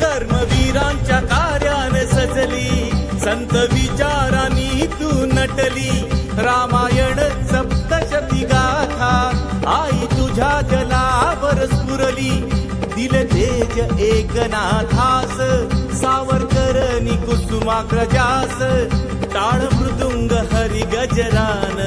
कर्मवीरांच्या कार्याने सजली संत विचारांनी तू नटली रामायण एकनाथास सावरकर कुसुमाग्रजास टाळ मृदुंग हरि गजरान